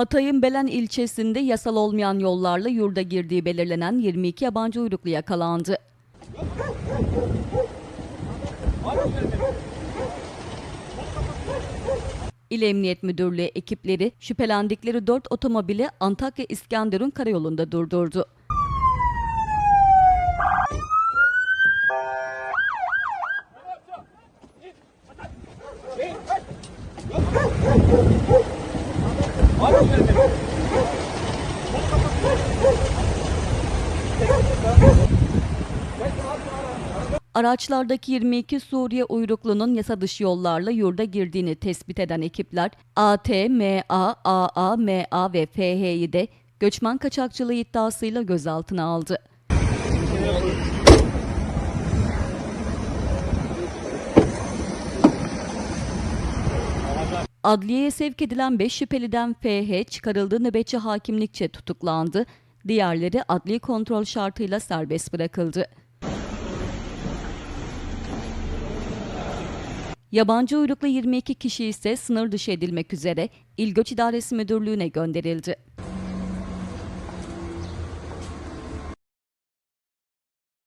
Hatay'ın Belen ilçesinde yasal olmayan yollarla yurda girdiği belirlenen 22 yabancı uyruklu yakalandı. İl Emniyet Müdürlüğü ekipleri şüphelendikleri 4 otomobili Antakya İskenderun karayolunda durdurdu. Araçlardaki 22 Suriye uyruklunun yasa dışı yollarla yurda girdiğini tespit eden ekipler AT, MA, AA, MA ve FH'yi de göçmen kaçakçılığı iddiasıyla gözaltına aldı. Adliyeye sevk edilen 5 şüpheliden FH çıkarıldığı nöbetçi hakimlikçe tutuklandı. Diğerleri adli kontrol şartıyla serbest bırakıldı. Yabancı uyruklu 22 kişi ise sınır dışı edilmek üzere İl Göç İdaresi Müdürlüğü'ne gönderildi.